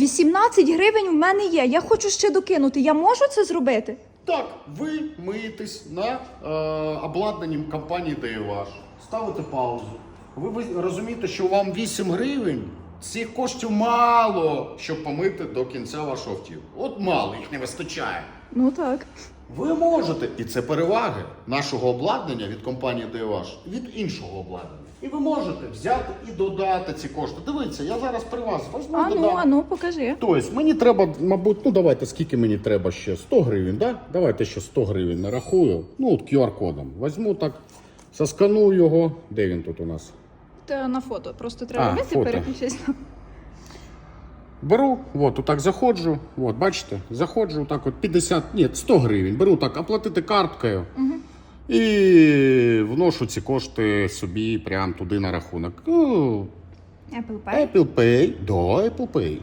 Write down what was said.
18 гривень в мене є. Я хочу ще докинути. Я можу це зробити? Так, ви миєтесь на е, обладнанні компанії ДВАЖ, ставите паузу. Ви, ви розумієте, що вам 8 гривень цих коштів мало, щоб помити до кінця вашого автівку. От мало, їх не вистачає. Ну так. Ви можете, і це переваги нашого обладнання від компанії ДВАЖ від іншого обладнання. І ви можете взяти і додати ці кошти. Дивіться, я зараз при вас візьму А ну, а ну, покажи. Тобто мені треба, мабуть, ну давайте скільки мені треба ще? 100 гривень, да? Давайте ще 100 гривень нарахую. Ну, от QR-кодом. Возьму так, засканую його. Де він тут у нас? Та на фото. Просто треба А, вмісти переключитися. Беру, от, отак заходжу. От, бачите, заходжу, так от 50, ні, 100 гривень. Беру так, оплатити карткою. І вношу ці кошти собі прямо туди на рахунок. Ну, Apple Pay. Apple Pay до Apple Pay.